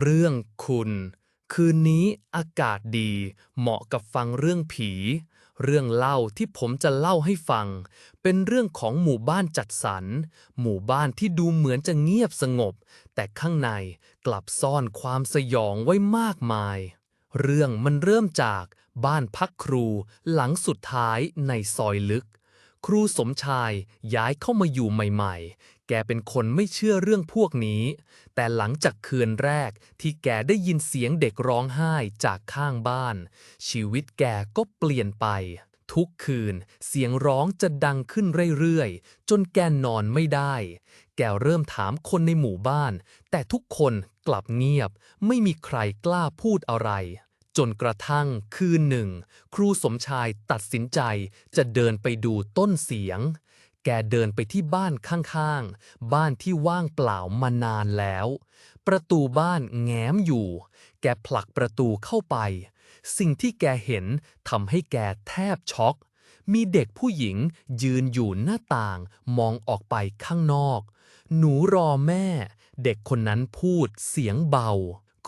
เรื่องคุณ คืนนี้อากาศดี เหมาะกับฟังเรื่องผี เรื่องเล่าที่ผมจะเล่าให้ฟัง เป็นเรื่องของหมู่บ้านจัดสรร หมู่บ้านที่ดูเหมือนจะเงียบสงบ แต่ข้างในกลับซ่อนความสยองไว้มากมาย เรื่องมันเริ่มจากบ้านพักครูหลังสุดท้ายในซอยลึก ครูสมชายย้ายเข้ามาอยู่ใหม่ๆ แกเป็นคนไม่เชื่อเรื่องพวกนี้ แต่หลังจากคืนแรกที่แกได้ยินเสียงเด็กร้องไห้จากข้างบ้าน ชีวิตแกก็เปลี่ยนไป ทุกคืนเสียงร้องจะดังขึ้นเรื่อยๆ จนแกนอนไม่ได้ แกเริ่มถามคนในหมู่บ้าน แต่ทุกคนกลับเงียบ ไม่มีใครกล้าพูดอะไร จนกระทั่งคืนหนึ่ง ครูสมชายตัดสินใจจะเดินไปดูต้นเสียง แกเดินไปที่บ้านข้างๆ บ้านที่ว่างเปล่ามานานแล้ว ประตูบ้านแง้มอยู่ แกผลักประตูเข้าไป สิ่งที่แกเห็นทำให้แกแทบช็อก มีเด็กผู้หญิงยืนอยู่หน้าต่างมองออกไปข้างนอก หนูรอแม่ เด็กคนนั้นพูดเสียงเบา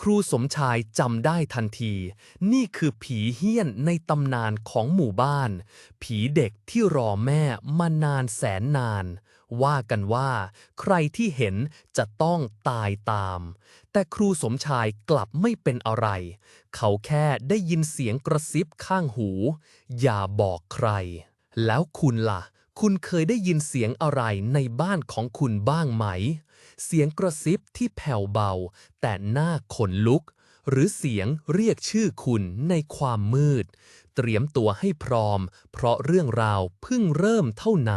ครูสมชายจำได้ทันที นี่คือผีเฮี้ยนในตำนานของหมู่บ้าน ผีเด็กที่รอแม่มานานแสนนาน ว่ากันว่า ใครที่เห็นจะต้องตายตาม แต่ครูสมชายกลับไม่เป็นอะไร เขาแค่ได้ยินเสียงกระซิบข้างหู อย่าบอกใคร แล้วคุณล่ะ คุณเคยได้ยินเสียงอะไรในบ้านของคุณบ้างไหม เสียงกระซิบที่แผ่วเบา แต่หน้าขนลุก หรือเสียงเรียกชื่อคุณในความมืด เตรียมตัวให้พร้อม เพราะเรื่องราวเพิ่งเริ่มเท่านั้น